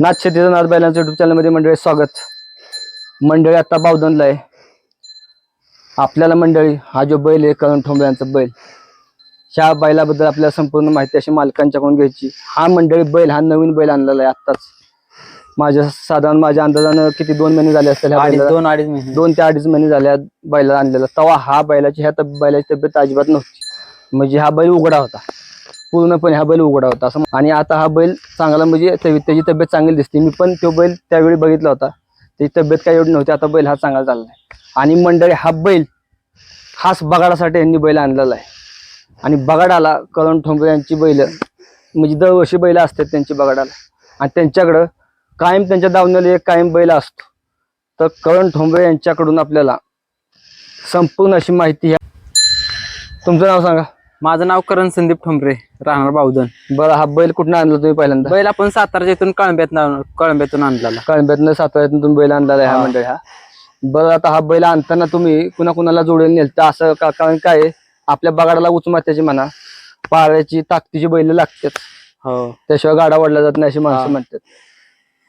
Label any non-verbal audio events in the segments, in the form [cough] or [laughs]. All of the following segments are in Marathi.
नाथ शेतीचं नाथ बैलांचं युट्यूब चॅनलमध्ये मंडळी स्वागत. मंडळी आता बावधनला आहे. आपल्याला मंडळी हा जो बैल आहे करण ठोंबे यांचा बैल. ह्या बैलाबद्दल आपल्याला संपूर्ण माहिती अशी मालकांच्याकडून घ्यायची. हा मंडळी बैल हा नवीन बैल आणलेला आहे आत्ताच. माझ्या साधारण माझ्या अंदाजानं किती दोन महिने झाले असतील बैलाला. दोन अडीच महिने. दोन ते अडीच महिने झाल्या बैला आणलेला. तेव्हा हा बैलाची ह्या बैलाची तब्येत अजिबात नव्हती. म्हणजे हा बैल उघडा होता. पूर्णपणे हा बैल उघडा होता. असं आणि आता हा बैल चांगला म्हणजे त्याची तब्येत चांगली दिसते. मी पण तो बैल त्यावेळी बघितला होता. त्याची तब्येत काही एवढी नव्हती. आता बैल हा चांगला चालला आहे. आणि मंडळी हा बैल खास बगाडासाठी यांनी बैल आणलेला आहे. आणि बगाडाला करण ठोंबरे यांची बैल म्हणजे दरवर्षी बैल असतात त्यांची बगाडाला. आणि त्यांच्याकडं कायम त्यांच्या दावण्याला एक कायम बैल असतो. तर करण ठोंबरे यांच्याकडून आपल्याला संपूर्ण अशी माहिती ह्या तुमचं नाव सांगा. माझं नाव करण संदीप ठोंबरे राहणार बावधन. बरं हा बैल कुठून आणला तुम्ही पहिल्यांदा? बैल आपण सातारा इथून कळंब्यात कळंब्यातून आणलेला. कळंब्यातनं साताऱ्यातून तुम्ही बैल आणलेला आहे हा. मंडळी हा. बरं आता हा बैल आणताना तुम्ही कुणा कुणाला जोडेल नेलतं? असं का कारण काय आहे, आपल्या बगाडाला उचमात्याची म्हणा पाळ्याची ताकदीची बैल लागतात. हो. त्याशिवाय गाडा वडला जात नाही अशी माणसं हा. म्हणतात.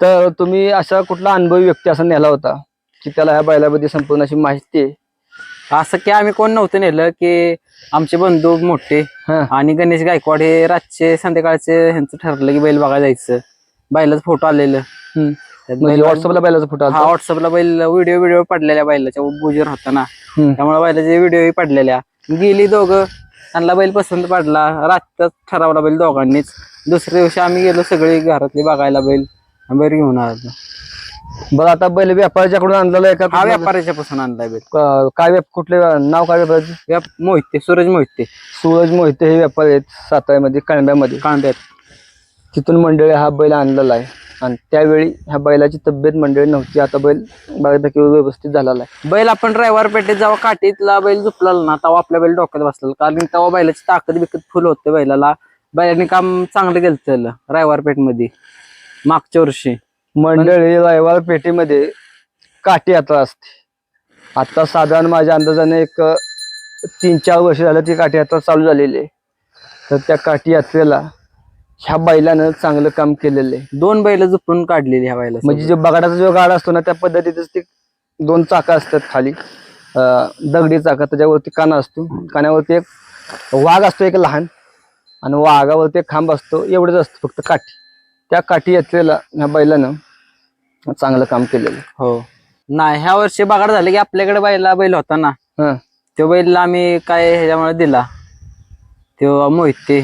तर तुम्ही असा कुठला अनुभवी व्यक्ती असा नेला होता की त्याला ह्या बैलाबद्दल संपूर्ण अशी माहिती आहे? असं की आम्ही कोण नव्हतं नेलं की आमचे बंधू मोठे हा. आणि गणेश गायकवाड हे रातचे संध्याकाळचे ह्यांचं ठरलं की बैल बघायला जायचं. बैलाचं फोटो आलेलं. हम्म. त्यात म्हणजे बैल- व्हॉट्सअपला बैलाचा फोटो हा आला व्हॉट्सअपला बैल व्हिडिओ व्हिडिओ पडलेल्या बैलाच्या बुजीर होता ना. त्यामुळे बैलाचे व्हिडिओ पडलेल्या. गेली दोघं. त्यांना बैल पसंत पडला. रातच ठरवला बैल दोघांनीच. दुसऱ्या दिवशी आम्ही गेलो सगळे घरातले बघायला बैल. आणि बैल घेऊन आलो. बरं आता बैल व्यापाऱ्याच्याकडून आणलेला आहे का हा? व्यापाऱ्याच्या पासून आणलाय बैल. क- काय व्याप कुठले नाव काय व्यापाराचे व्याप मोहिते सूरज मोहिते. सूरज मोहिते हे व्यापारी आहेत साताऱ्यामध्ये कळंब्यामध्ये कांब्यात. तिथून मंडळी हा बैल आणलेला आहे. आणि त्यावेळी ह्या बैलाची तब्येत मंडळी नव्हती. आता बैल बऱ्यापैकी व्यवस्थित झालेला आहे. बैल आपण ड्रायव्हर पेठेत जेव्हा काठीतला बैल झुपला ना तेव्हा आपल्या बैल डोक्यात बसलेला. कारण तेव्हा बैलाची ताकद बिकत फुल होते बैलाला. बैलाने काम चांगलं केलं त्याला रायवार पेठमध्ये मागच्या वर्षी. मंडळी रायवार पेठेमध्ये काठी यात्रा असते. आता साधारण माझ्या अंदाजाने एक तीन चार वर्ष झालं ती काठी यात्रा चालू झालेली आहे. तर त्या काठी यात्रेला ह्या बैलानं चांगलं काम केलेलं आहे. दोन बैल झुपून काढलेली ह्या बैला म्हणजे जो बगाडाचा जो गाडा असतो ना त्या पद्धतीतच ते दोन चाका असतात खाली. अं, दगडी चाका त्याच्यावरती काना असतो. कानावरती एक वाघ असतो एक लहान. आणि वाघावरती एक खांब असतो. एवढंच असतं फक्त काठी. त्या काठी यात्रेला ह्या बैलानं चांगलं काम केलेलं. हो नाही ह्या वर्षी बघाड झालं की आपल्याकडे बैला बैल होता ना हं. तो बैल आम्ही काय ह्याच्यामुळे दिला तो मोहिते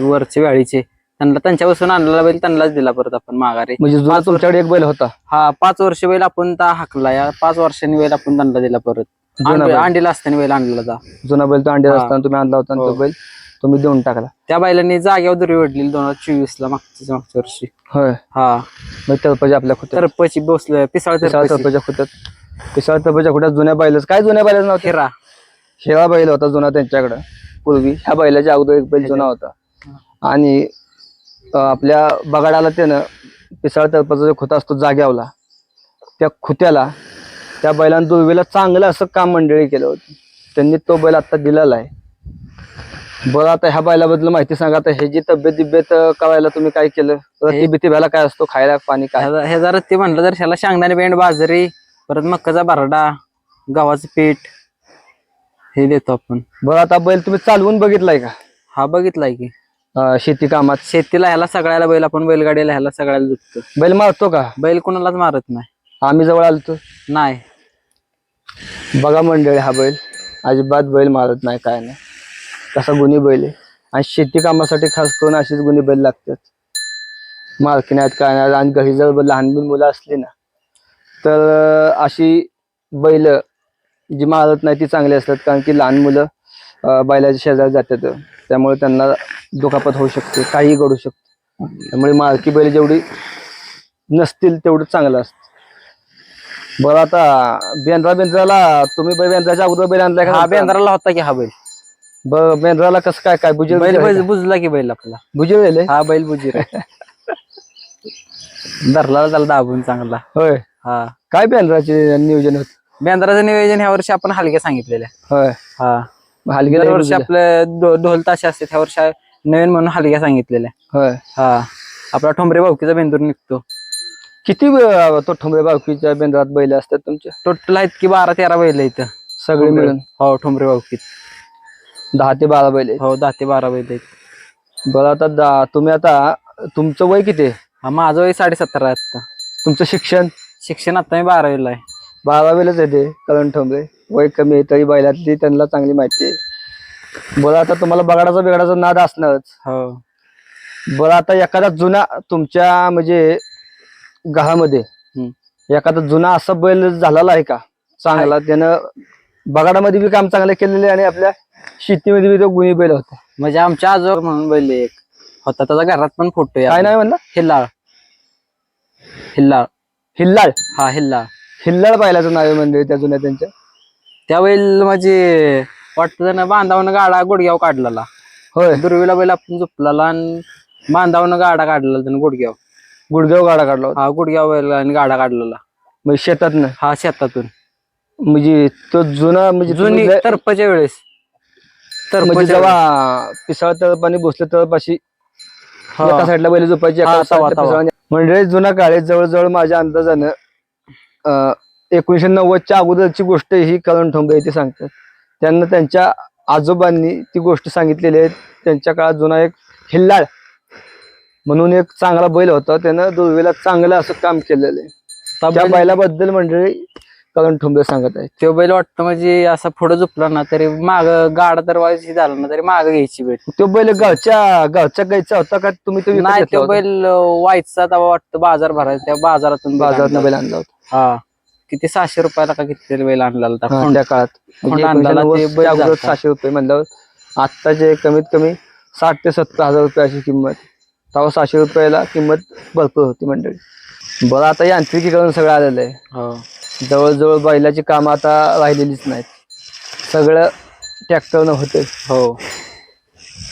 वरचे व्याळीचे त्यांना त्यांच्यापासून आणलेला बैल त्यांनाच दिला परत आपण माघारी म्हणजे जुना तुमच्याकडे एक बैल होता हा पाच वर्ष बैल आपण ता हाकला या पाच वर्षांनी बैल आपण त्यांना दिला परत जुना अंडी- बैल. अंडीला असताना बैल आणलेला जा जुना बैल तो अंडे हा. असताना तुम्ही आणला होता आणि तो हो. बैल तुम्ही देऊन टाकला. त्या बैलांनी जागेवर दुरी ओढलेली दोन हजार चोवीस ला मागच्या मागच्या वर्षी. होय. हा. मग तरपाची आपल्या खुत्यात. तरपची बसलं पिसाळ पिसाळ तरपची खुत्यात. पिसाळ तरपाच्या खुट्यात जुन्या बैलच काय जुन्या बैलाचं नाव ते? हिरा. शेळा बैल होता जुना त्यांच्याकडं. पूर्वी ह्या बैलाच्या अगोदर एक बैल जुना होता. आणि अं, आपल्या बगाडाला त्यानं पिसाळ तर्फाचा जो खुता असतो जाग्यावला. त्या खुत्याला त्या बैलानं दुर्वेला चांगलं असं काम मंडळी केलं होतं. त्यांनी तो बैल आता दिलेला आहे. बरं आता ह्या बैलाबद्दल माहिती सांगा. आता ह्याची तब्येत बिब्येत अं, करायला तुम्ही काय केलं? रती बिती भ्याला काय असतो? खायला पाणी काय? ह्याचा ह्याचा रत्ती म्हणलं तर ह्याला शेंगदाणे बेंड बाजरी परत मक्काचा भरडा गव्हाचं पीठ हे देतो आपण. बरं आता बैल तुम्ही चालवून बघितलाय का? हा बघितलाय की. अं, शेती कामात. शेतीला ह्याला सगळ्याला बैल आपण बैलगाडीला ह्याला सगळ्याला जुटतो बैल मारतो का? बैल कोणालाच मारत नाही. आम्ही जवळ आलतो. नाही. बघा मंडळी हा बैल अजिबात बैल मारत नाही काय नाही. कसा गुन्हे बैल आहे. आणि शेती कामासाठी खास करून अशीच गुन्हे बैल लागतात. मालकी नाहीत काय नाही. आणि घरी जर लहान मुलं असली ना तर अशी बैल जी मारत नाही ती चांगली असतात. कारण की लहान मुलं बैलाच्या शेजारी जातात. त्यामुळे त्यांना दुखापत होऊ शकते काहीही घडू शकते. त्यामुळे मालकी बैल जेवढी नसतील तेवढं चांगलं असतं. बरं आता बेंद्रा बेंद्राला तुम्ही बेंद्राच्या अगोदर बैल आणलाय हा का बेंद्राला होता की हा बैल. ब- बेंद्राला कसं काय काय बुजीर बैल बुजला की? बैल आपला. बुजीर वेले हा बैल बुजीर आहे. [laughs] धरला त्याला दाबून चांगला. होय. हा. काय बेंद्राचे नियोजन होत? बेंद्राचं नियोजन ह्या वर्षी आपण हलके सांगितलेले. होय. हा. हलगी दरवर्षी आपले ढो- ढोल ताशे असते ह्या वर्षी नवीन म्हणून हलक्या सांगितलेल्या होय. हा. आपला ठोंबरे भाऊकीचा बेंदूर निघतो. किती अं, तो ठोंबरे बावकीच्या बेंद्रात बैल असतात तुमच्या टोटल आहेत की बारा तेरा बैल आहेत इथं. सगळे ठोंबरे. मिळून. हो ठोंबरे बावकीत दहा ते बारा बैल आहेत. हो दहा ते बारा बैल आहेत. बरं आता दा- तुम्ही आता तुमचं वय किती आहे? हा माझं वय साडेसत्तर आहे आता. तुमचं शिक्षण? शिक्षण आता मी बारावीला आहे. बारावीलाच येते करण ठोंबरे वय कमी आहे तरी बैलातली त्यांना चांगली माहिती आहे. बरं आता तुम्हाला बगाडाचा बिगाडाचा नाद असणारच. हो. बरं आता एखादा जुना तुमच्या म्हणजे गहामध्ये एखादा जुना असा बैल झालेला आहे का? चांगला त्यानं बगाडामध्ये बी काम चांगलं केलेलं आहे आणि आपल्या शेतीमध्ये बी तो गुणी बैल होता. म्हणजे आमच्या आजोबा म्हणून बैल एक होता. त्याचा घरात पण फोटो काय आहे नाही म्हणलं? हिल्लाळ. हिल्लाळ. हिल्लाळ? हा हिल्लाळ. हिल्लाळ बैलाचं नाव आहे मंडळी त्या जुन्या त्यांच्या. त्यावेळी म्हणजे वाटतं ना बांधावनं गाडा गुडघ्याव काढलेला. होय. दुर्वीला बैल आपण झोपलेला आणि बांधावनं गाडा काढलेला त्यानं गुडघ्याव गुडगाव गाडा काढला होता? हा गुडघ्याव बैल आणि गाडा काढलेला. म्हणजे शेतातनं? हा शेतातून. म्हणजे तो जुना म्हणजे जुनी तुम्ही जे- तरपच्या वेळेस म्हणजे जेव्हा पिसाळ तळप आणि भोसले तळपाशी. एका साईडला बैल झोपायची एका तवा, साईडला तवा. पिसाळ. म्हणजे जुना काळे जवळजवळ माझ्या अंदाजानं अं, एकोणीशे नव्वदच्या अगोदरची गोष्ट ही करण ठोंबे ते सांगतात त्यांना त्यांच्या आजोबांनी ती गोष्ट सांगितलेली आहे त्यांच्या काळात जुना एक हिल्लाळ म्हणून एक चांगला बैल होता त्यानं दुर्वेला चांगलं असं काम केलेलं आहे त्या त्या बैल- बैलाबद्दल मंडळी करण ठोंबे सांगत आहेत तो बैल वाटतं म्हणजे असा पुढे झोपला ना तरी माग गाडा दरवाजाची झाला ना तरी माग घ्यायची बैल. तो बैल गावच्या गावच्या गायचा होता का तुम्ही तो विकत नाही घेतला तो होता? बैल व्हायचा तेव्हा वाटतं बाजार भरायचा त्या बाजारातून बाजारात आणला. बैल आणला होता. हा. किती सहाशे रुपयाला का किती तरी बैल आणलेला होता हा. त्या काळात. म्हणजे खोंड आणलेला ते 1990 बैल च्या अगोदर जाता. सहाशे रुपये म्हणल्यावर आत्ताचे कमीत कमी साठ ते सत्तर हजार रुपये अशी किंमत. तेव्हा सहाशे रुपयाला किंमत भरपूर होती मंडळी. बरं आता यांत्रिकीकरण सगळं आलेलं आहे. हो. जवळजवळ बैलाची कामं आता राहिलेलीच नाहीत. सगळं ट्रॅक्टरनं होते हो.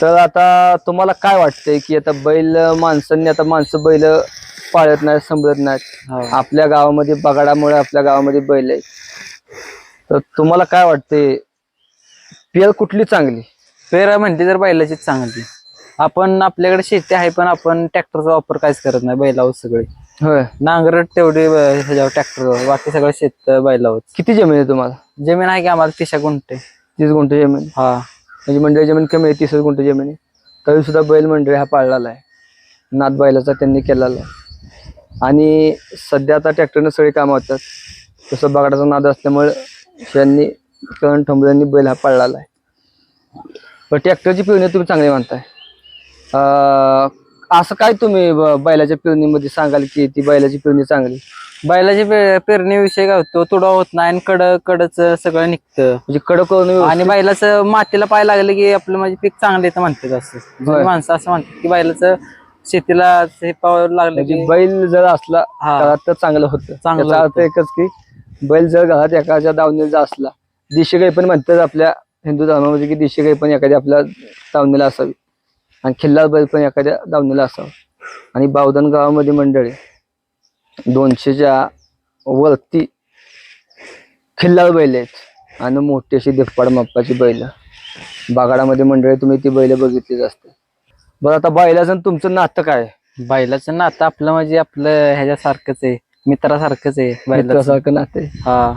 तर आता तुम्हाला काय वाटतंय की आता बैल माणसांनी आता माणसं बैल पाळत नाहीत समजत नाहीत. हो. आपल्या गावामध्ये बगाडामुळे आपल्या गावामध्ये बैल आहेत. तर तुम्हाला काय वाटते पेर कुठली चांगली? पेरा म्हणते तर बैलाचीच चांगली. आपण आपल्याकडे शेती आहे पण आपण ट्रॅक्टरचा वापर काहीच करत नाही बैलावर सगळे. होय. नांगरट तेवढी ब- ह्याच्यावर ट्रॅक्टरवर बाकी सगळं शेत बैलावर किती जमीन आहे तुम्हाला? जमीन आहे की आम्हाला तिशा गुंठे. तीस गुंठे जमीन? हा. म्हणजे मंडळी जमीन कमी आहे तीस गुंठे जमीन आहे. तरी सुद्धा बैल मंडळी हा पाळलेला आहे. नाथ बैलाचा त्यांनी केलेला आहे. आणि सध्या आता ट्रॅक्टरनं सगळी कामं होतात. तसं बगाडाचा नाद असल्यामुळे यांनी करण ठोंबऱ्यांनी बैल हा पाळलेला आहे. पण ट्रॅक्टरची पिळणी तुम्ही चांगली म्हणताय अं, असं काय तुम्ही ब- बैलाच्या पिळणीमध्ये सांगाल की ती बैलाची पिळणी चांगली बैलाची पे- पेरणीविषयी काय होतो तुडा होत नाही आणि कड कडच सगळं निघतं म्हणजे कडक करून आणि बैलाचं मातीला पाय लागले की आपलं म्हणजे पीक चांगलं येतं म्हणतात असं जुनी होय. माणसं असं म्हणतात की बैलाचं शेतीला हे पाव लागलं म्हणजे की बैल जर असला हा. घरात तर चांगलं होतं चांगलं त्याचा अर्थ होतं. एकच की बैल जर घरात एखाद्या दावणीला असला दिशे काही पण म्हणतात आपल्या हिंदू धर्मामध्ये की दिशे काही पण एखाद्या आपल्या दावणीला असावी आणि खिल्लार बैल पण एखाद्या दावणीला असावा. आणि बावधन गावामध्ये मंडळी दोनशेच्या वरती खिल्लार बैल आहेत. आणि मोठी अशी देफपाड मापाची बैल. बागाडामध्ये मंडळी तुम्ही ती बैल बघितलीच असते बरं आता बैलाचं तुमचं नातं काय? बैलाचं नातं आपलं म्हणजे आपलं ह्याच्यासारखंच आहे मित्रासारखंच आहे बैलाचं. मित्रासारखं नातं आहे. हा.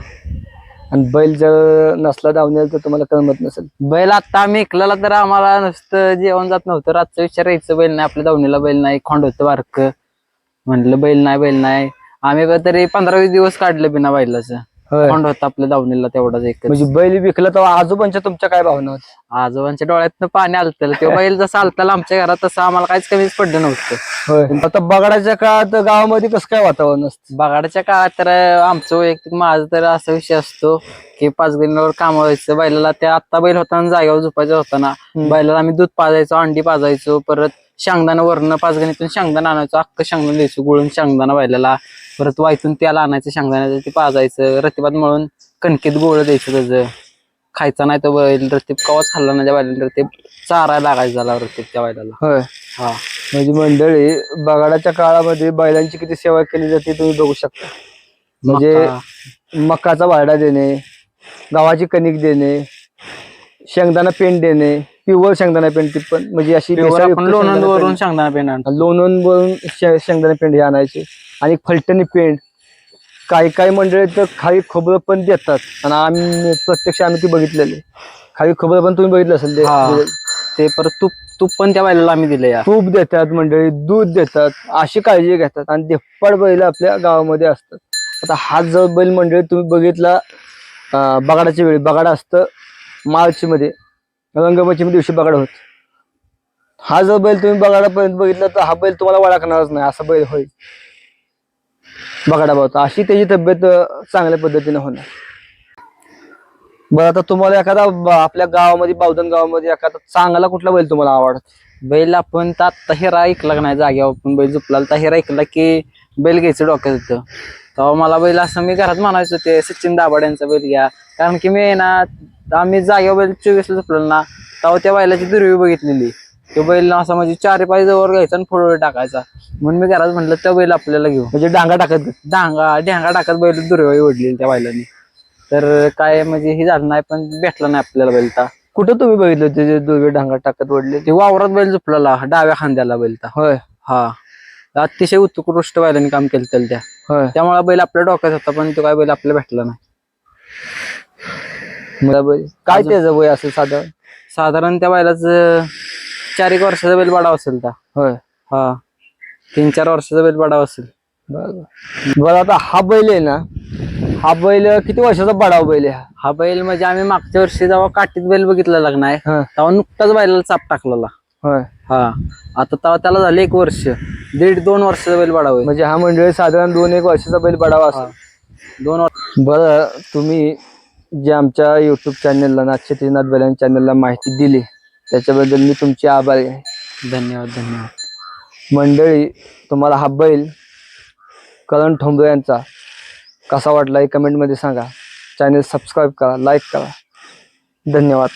आणि बैल जर नसला धावण्याला तर तुम्हाला कळमत नसेल. बैल आता आम्ही ऐकलेला तर आम्हाला नुसतं जेवण जात नव्हतं. रातचं विचारायचं बैल नाही. आपल्या धावणीला बैल नाही. खोंड बारक. म्हणलं बैल नाही बैल नाही. आम्ही तरी पंधरा वीस दिवस काढलं बिना बैलाचं. होय. होतं आपल्या दावणीला तेवढाच एक म्हणजे बैल विकला तेव्हा आजोबांच्या तुमच्या काय भावना होत्या? आजोबांच्या डोळ्यातनं पाणी आलतं तो बैल जसा आलताला आमच्या घरात तसं आम्हाला काहीच कमीच पडलं नव्हतं. होय. आता बगाडाच्या काळात गावामध्ये कसं काय वातावरण असतं? बगाडाच्या काळात तर आमचं वैयक्तिक माझं तर असा विषय असतो की पाच गणीवर काम व्हायचं बैलाला त्या आत्ता बैल होता ना जागेवर झोपायचा होता ना. बैलाला आम्ही दूध पाजायचो अंडी पाजायचो परत शेंगदाणा वरण पाच गणीतून शेंगदाणा आणायचो. अख्खं शेंगदाणा द्यायचो. गुळून शेंगदाणा बैलाला परत वायतून त्याला आणायचं. शेंगदाण्याचं ते पाजायचं. रतिबात मळून कणकेत गोळ द्यायचं त्याचं. खायचा नाही तो बैल. रतीब कवाच खाल्ला नाही त्या बैलाला रतीब चारायला लागायचा झाला रतीब त्या बैलाला. होय. हा. म्हणजे मंडळी बगाडाच्या काळामध्ये बैलांची किती सेवा केली जाते तुम्ही बघू शकता. म्हणजे मका. मकाचा वाडा देणे गव्हाची कणिक देणे शेंगदाणा पेंट देणे पिवळ शेंगदाणा पेंट ती पण. म्हणजे अशी लोणंद वरून पेंट. शेंगदाणा पेंड आणतो. लोणंद वरून शेंगदाणा पेंट हे आणायचे. आणि फलटणी पेंड काही काही मंडळी तर खाली खोबरं पण देतात. आणि आम्ही प्रत्यक्ष आम्ही ती बघितलेली. खाली खोबरं पण तुम्ही बघितलं असेल ते. हा. ते परत तूप तूप पण त्या बैलाला आम्ही दिले या तूप देतात मंडळी दूध देतात. अशी काळजी घेतात. आणि देप्पड बैल आपल्या गावामध्ये असतात. आता हा जो बैल मंडळी तुम्ही बघितला बगाडाच्या वेळी. बगाड असतं मार्च मध्ये रंगपंचमी दिवशी बगाड होत. हा जो बैल तुम्ही बगाडापर्यंत बघितला तर हा बैल तुम्हाला वळखणारच नाही असा बैल होईल बगाडाबाबत अशी त्याची तब्येत चांगल्या पद्धतीने होणार. बरं आता तुम्हाला एखादा आपल्या गावामध्ये बावधन गावामध्ये एखादा चांगला कुठला बैल तुम्हाला आवडत? बैल आपण तर आत्ता हिरा ऐकला का नाही जाग्यावर आपण बैल झुपला तर हिरा ऐकला की बैल घ्यायचं डोक्यात होतं. तेव्हा मला बैल असं मी घरात म्हणायचं ते सचिन दाभाड यांचा बैल घ्या. कारण की मी ना ना आम्ही जाग्यावर बैल चोवीसला झुपलेलो ना तेव्हा त्या बैलाची दुर्वी बघितलेली. तो बैल असा म्हणजे चारी पाय जवळ घ्यायचा आणि फोडवर टाकायचा. म्हणून मी घरात म्हटलं त्या बैल आपल्याला घेऊ. म्हणजे डांगा टाकत डांगा ढ्यांगा टाकत बैल दुर्वी ओढलेली त्या बैलाने. तर काय म्हणजे हे झालं नाही पण भेटलं नाही आपल्याला बैल ता कुठं तुम्ही बघितलं त्याचे दोघे डांगा टाकत वडले ते वावरात बैल झुपलेला डाव्या खांद्याला बैल ता होय हा. अतिशय उत्कृष्ट बैलांनी काम केलं त्याला त्या. होय. त्यामुळे बैल आपल्या डोक्यात होता पण तो काय बैल आपल्याला भेटला नाही. काय त्याचं वय असेल साधारण? साधारण त्या बैलाचं चार एक वर्षाचा बैल बडाव असेल त्या. होय. हा. तीन चार वर्षाचा बैल बडाव असेल. बरं आता हा बैल आहे ना हा बैल किती वर्षाचा बडाव बैल आहे हा? बैल म्हणजे आम्ही मागच्या वर्षी जेव्हा काठीत बैल बघितला लग्न आहे तेव्हा नुकताच बैलाला चाप टाकलेला. होय. हा. आता तेव्हा त्याला झालं एक वर्ष दीड दोन वर्षाचा बैल बडाव म्हणजे हा मंडळी साधारण दोन एक वर्षाचा बैल बडावा असेल. दोन वर्ष बरं तुम्ही जे आमच्या युट्यूब चॅनलला नाथ छत्रीनाथ बैलां चॅनलला माहिती दिली त्याच्याबद्दल मी तुमचे आभारी आहे. धन्यवाद धन्यवाद. मंडळी तुम्हाला हा बैल करण ठोंबरे यांचा कसा वाटला हे कमेंटमध्ये सांगा. चॅनल सबस्क्राईब करा लाईक करा. धन्यवाद.